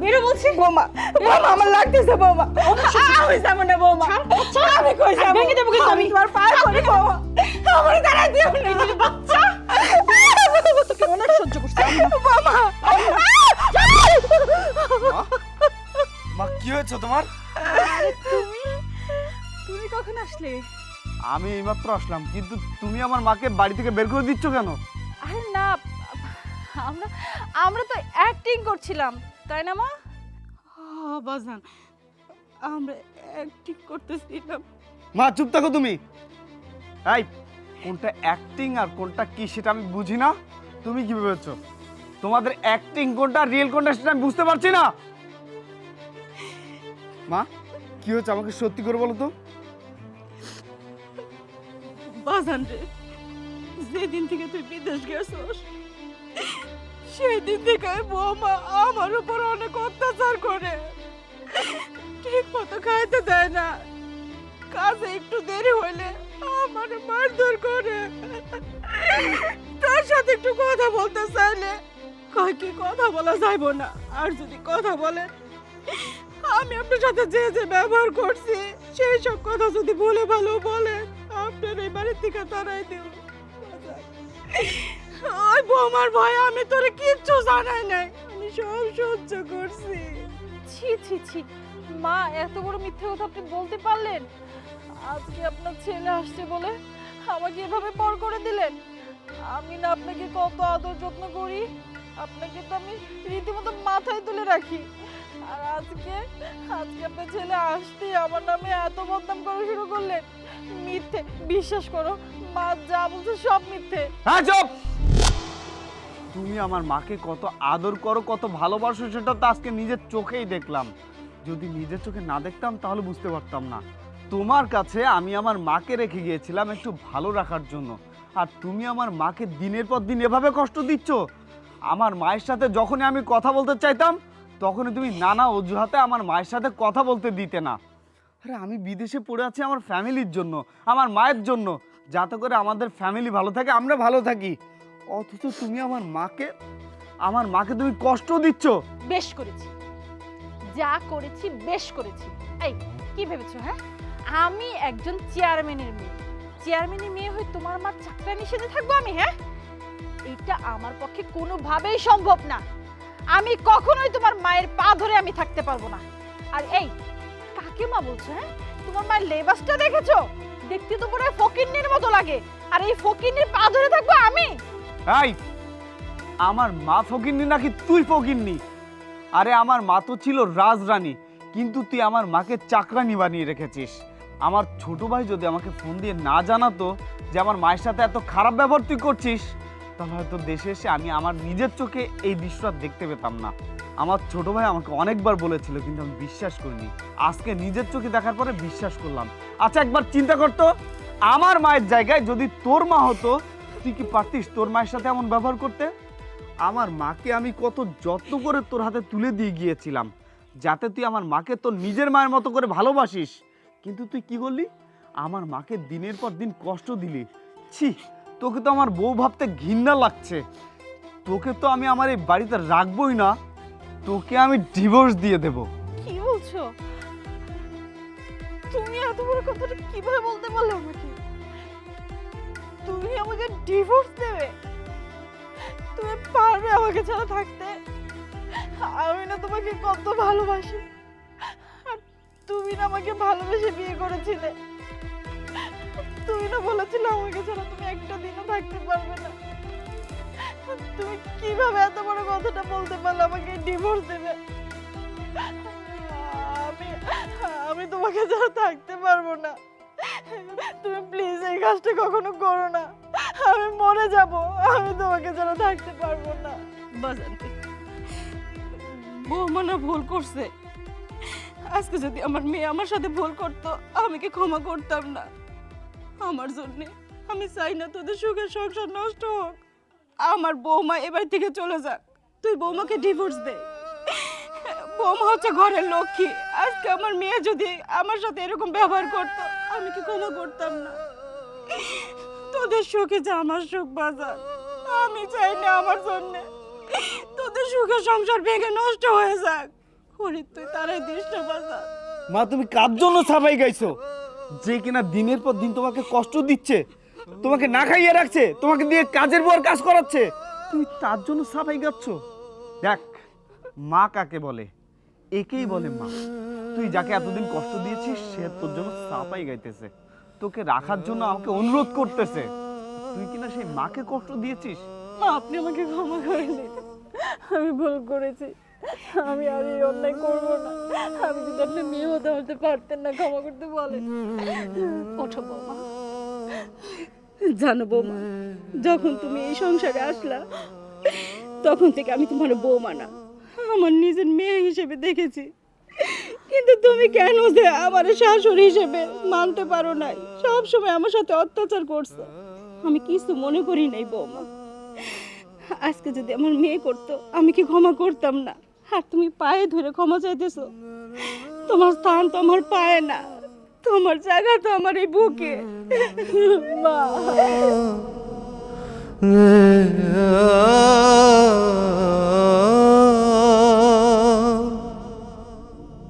বেরো বলছি বৌমা বৌমা আমার লাগতেছে বৌমা। আমি যাব না বৌমা? আমি কই যাব? ভেঙে দেবো কিন্তু আমি। তোমার পায়ে পড়ি বৌমা। আমার দাঁড়া দিও না। বাচ্চা। তোকে অনেক সহ্য করছি আমি না। বৌমা মা কি হয়েছে তোমার? তুমি তুমি কখন আসলে? আমি এইমাত্র আসলাম কিন্তু তুমি আমার মাকে বাড়ি থেকে বের করে দিচ্ছ কেন? আরে না আমরা আমরা তো অ্যাক্টিং করছিলাম। তাই না মা? বাজান আমরা অ্যাক্টিং করতেছিলাম। মা চুপ থাকো তুমি। এই কোনটা অ্যাক্টিং আর কোনটা কি সেটা আমি বুঝি না। তুমি কি ভেবেছো? তোমাদের অ্যাক্টিং কোনটা রিয়েল কোনটা সেটা আমি বুঝতে পারছি না। মা কি হচ্ছে আমাকে সত্যি করে বলো তো? বাজান রে যেদিন থেকে তুই বিদেশ গেছস সেই দিন থেকে বৌমা আমার উপর অনেক অত্যাচার করে। ঠিক মতো খাইতে দেয় না। কাজে একটু দেরি হইলে আমার মারধর করে। তার সাথে একটু কথা বলতে চাইলে কয় কথা বলা যাইব না। আর যদি কথা বলে, আমি আপনার সাথে যে যে ব্যবহার করছি, সেই সব কথা যদি ভুলে ভালো বলে, আপনার এই বাড়ির থেকে তারাই দেব ওই বৌমার ভয়ে আমি তোরে কিচ্ছু জানাই নাই। আমি সব সহ্য করছি। ছি ছি ছি। মা এত বড় মিথ্যে কথা আপনি বলতে পারলেন? আজকে আপনার ছেলে আসছে বলে আমাকে এভাবে পর করে দিলেন। আমি না আপনাকে কত আদর যত্ন করি আপনাকে তো আমি রীতিমতো মাথায় তুলে রাখি। আর আজকে আজকে আপনার ছেলে আসতেই আমার নামে এত বদনাম করা শুরু করলেন। মিথ্যে বিশ্বাস করো মা যা বলছে সব মিথ্যে। হ্যাঁ চুপ! তুমি আমার মাকে কত আদর করো, কত ভালোবাসো, সেটা তো আজকে নিজের চোখেই দেখলাম। যদি নিজের চোখে না দেখতাম, তাহলে বুঝতে পারতাম না। তোমার কাছে আমি আমার মাকে রেখে গিয়েছিলাম একটু ভালো রাখার জন্য। আর তুমি আমার মাকে দিনের পর দিন এভাবে কষ্ট দিচ্ছ? আমার মায়ের সাথে যখনই আমি কথা বলতে চাইতাম, তখনই তুমি নানা অজুহাতে আমার মায়ের সাথে কথা বলতে দিতে না। আরে, আমি বিদেশে পড়ে আছি আমার ফ্যামিলির জন্য, আমার মায়ের জন্য। যাতে করে আমাদের ফ্যামিলি ভালো থাকে, আমরা ভালো থাকি। অথচ তুমি আমার মাকে আমার মাকে তুমি কষ্ট দিচ্ছ। বেশ করেছি। যা করেছি, বেশ করেছি। এই, কি ভেবেছো হ্যাঁ? আমি একজন চেয়ারম্যানের মেয়ে। চেয়ারম্যানের মেয়ে হয়ে তোমার মার চাকরা নিষেধে থাকব আমি হ্যাঁ? এটা আমার পক্ষে কোনোভাবেই সম্ভব না। আমি কখনোই তোমার মায়ের পা ধরে আমি থাকতে পারব না। আর এই কাকে মা বলছো হ্যাঁ? তোমার মায়ের লেবাসটা দেখেছ? দেখতে তো পুরো ফকিন্নির মতো লাগে। আর এই ফকিন্নির পা ধরে থাকব আমি? এই, আমার মা ফকিরনি নাকি তুই ফকিরনি আরে আমার মা তো ছিল রাজরানী, কিন্তু তুই আমার মাকে চাকরানি বানিয়ে রেখেছিস। আমার ছোট ভাই যদি আমাকে ফোন দিয়ে না জানাতো যে আমার মায়ের সাথে এত খারাপ ব্যবহার তুই করছিস, তাহলে হয়তো দেশে এসে আমি আমার নিজের চোখে এই দৃশ্যটা দেখতে পেতাম না। আমার ছোট ভাই আমাকে অনেকবার বলেছিল, কিন্তু আমি বিশ্বাস করিনি। আজকে নিজের চোখে দেখার পরে বিশ্বাস করলাম। আচ্ছা একবার চিন্তা করতো, আমার মায়ের জায়গায় যদি তোর মা হতো তুই কি পারতিস তোর মায়ের সাথে এমন ব্যবহার করতে? আমার মাকে আমি কত যত্ন করে তোর হাতে তুলে দিয়ে গিয়েছিলাম, যাতে তুই আমার মাকে তোর নিজের মায়ের মতো করে ভালোবাসিস। কিন্তু তুই কি করলি? আমার মাকে দিনের পর দিন কষ্ট দিলি। ছি, তোকে তো আমার বউ ভাবতে ঘৃণা লাগছে। তোকে তো আমি আমার এই বাড়িতে রাখবই না। তোকে আমি ডিভোর্স দিয়ে দেবো। কি বলছো? তুমি এত বড় কথাটা কীভাবে বলতে পারলে আমাকে? তুমি আমাকে ডিভোর্স দেবে। তুমি পারবে আমাকে ছাড়া থাকতে। আমি না তোমাকে কত ভালোবাসি। আর তুমি না আমাকে ভালোবেসে বিয়ে করেছিলে। তুমি না বলেছিলে আমাকে ছাড়া তুমি একটা দিনও থাকতে পারবে না। তুমি কীভাবে এত বড় কথাটা বলতে পারলে আমাকে ডিভোর্স দেবে? আমি আমি তোমাকে ছাড়া থাকতে পারব না। তুমি প্লিজ এই কাজটা কখনো করো না। আমি মরে যাব। আমি তোমাকে ছাড়া থাকতে পারব না। বাজানতে ভুল করছে। আজকে যদি আমার মেয়ে আমার সাথে ভুল করতো, আমি কি ক্ষমা করতাম না? আমার জন্য আমি চাই না তোদের সুখের সংসার নষ্ট হোক। আমার বৌমা এবার থেকে চলে যাক। তুই বৌমাকে ডিভোর্স দে। বৌমা হচ্ছে ঘরের লক্ষ্মী। আজকে আমার মেয়ে যদি আমার সাথে এরকম ব্যবহার করতো আমি কি ক্ষমা করতাম না। তোদের সুখে যে আমার সুখ বাজার, আমি চাই না আমার জন্য। তোদের সুখের সংসার ভেঙে নষ্ট হয়ে যাক। ওরে তুই তারাই দিস না বাজান মা, তুমি কার জন্য সাফাই গাইছো? যে কিনা দিনের পর দিন তোমাকে কষ্ট দিচ্ছে, তোমাকে না খাইয়ে রাখছে, তোমাকে দিয়ে কাজের পর কাজ করাচ্ছে তুই তার জন্য সাফাই গাচ্ছ? দেখ, মা কাকে বলে? একেই বলে মা। তুই যাকে এতদিন কষ্ট দিয়েছিস, সে তোর জন্য সাফাই গাইতেছে। তোকে রাখার জন্য আমাকে অনুরোধ করতেছে। তুই কিনা সেই মাকে কষ্ট দিয়েছিস? মা, আপনি আমাকে ক্ষমা করে দিন। আমি ভুল করেছি। আমি আর এই অন্যায় করব না। আমি যদি আপনি মেয়ে হতে হতে পারতেন না, ক্ষমা করতে বলেন। ওঠো বৌমা। জানো বৌমা, যখন তুমি এই সংসারে আসলা, তখন থেকে আমি তোমার বৌমা না। আমার নিজের মেয়ে হিসেবে দেখেছি। কিন্তু তুমি কেন যে আমার শাশুড়ি হিসেবে মানতে পারো নাই? সব সময় আমার সাথে অত্যাচার করছ। আমি কিছু মনে করি নাই বৌমা। আজকে যদি আমার মেয়ে করতো, আমি কি ক্ষমা করতাম না? আর তুমি পায়ে ধরে ক্ষমা চাইতেছো? তোমার স্থান তো আমার পায়ে না। তোমার জায়গা তো আমার এই বুকে। মা।